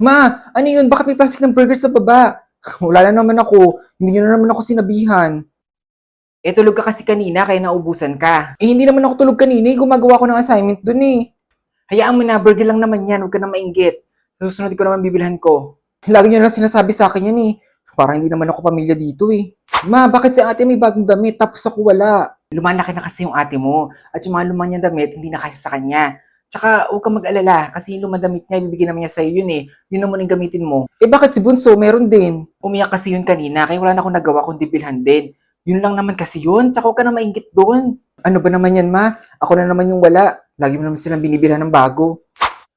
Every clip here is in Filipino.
Ma, ano yun? Bakit may plastic ng burger sa baba? Wala na naman ako. Hindi nyo na naman ako sinabihan. Eh, tulog ka kasi kanina, kaya naubusan ka. Eh, hindi naman ako tulog kanina. eh. Gumagawa ko ng assignment dun eh. Hayaan mo na, burger lang naman yan. Huwag ka na mainggit. Sa susunod ko naman bibilhan ko. Lagi nyo lang sinasabi sa akin yan eh. Parang hindi naman ako pamilya dito eh. Ma, bakit si ate may bagong damit tapos ako wala? Lumalaki na kasi yung ate mo. At yung mga lumang niyang damit, hindi na kasi sa kanya. Tsaka, huwag kang mag-alala. Kasi yung lumang damit niya, ibibigyan naman niya sa'yo yun eh. Yun naman yung gamitin mo. Eh bakit si Bunso, meron din? Umiyak kasi yun kanina, kaya wala na akong nagawa kundi bilhan din. Yun lang naman kasi yun. Tsaka huwag ka na maingit doon. Ano ba naman yan, ma? Ako na naman yung wala. Lagi mo naman silang binibilhan ng bago.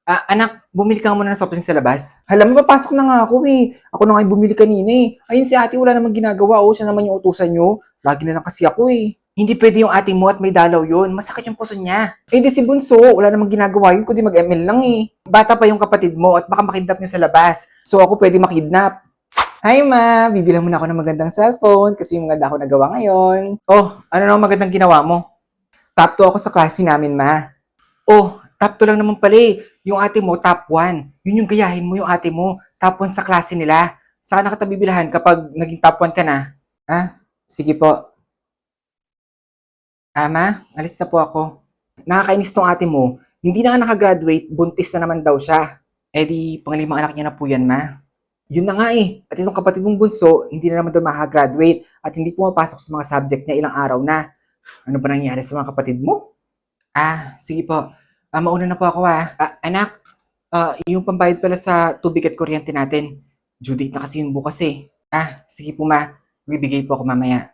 Ah, anak, bumili ka muna ng soft drink sa labas. Hala, mapapasok na nga ako eh. Ako na nga yung bumili kanina eh. Ayun si ate, wala namang ginagawa oh. Siya naman yung utusan nyo. Lagi na lang kasi ako eh. Hindi pwede yung ate mo at may dalaw yun. Masakit yung puso niya. Eh di si Bunso, wala namang ginagawa yun kundi mag-ML lang eh. Bata pa yung kapatid mo at baka makidnap niya sa labas. So ako pwede makidnap. Hi ma, bibilang mo na ako ng magandang cellphone kasi yung maganda ako nagawa ngayon. Oh, ano na ang magandang ginawa mo? Top 2 ako sa klase namin ma. Oh, top 2 lang naman pala eh. Yung ate mo, top 1. Yun yung gayahin mo yung ate mo. Top 1 sa klase nila. Saka na kita bibilahan kapag naging top 1 ka na. Ah, sige po. Ama, alis na po ako. Nakakainis tong ate mo. Hindi na nga nakagraduate, buntis na naman daw siya. Eh di, pangalimang anak niya na po yan, ma. Yun na nga eh. At itong kapatid mong bunso, hindi na naman daw makagraduate at hindi pumapasok sa mga subject niya ilang araw na. Ano ba nangyari sa mga kapatid mo? Ah, sige po. Ah, mauna na po ako ah. Ah, anak, ah, yung pambayad pala sa tubig at kuryente natin. Due date na kasi yun bukas eh. Ah, sige po ma. Bibigay po ako mamaya.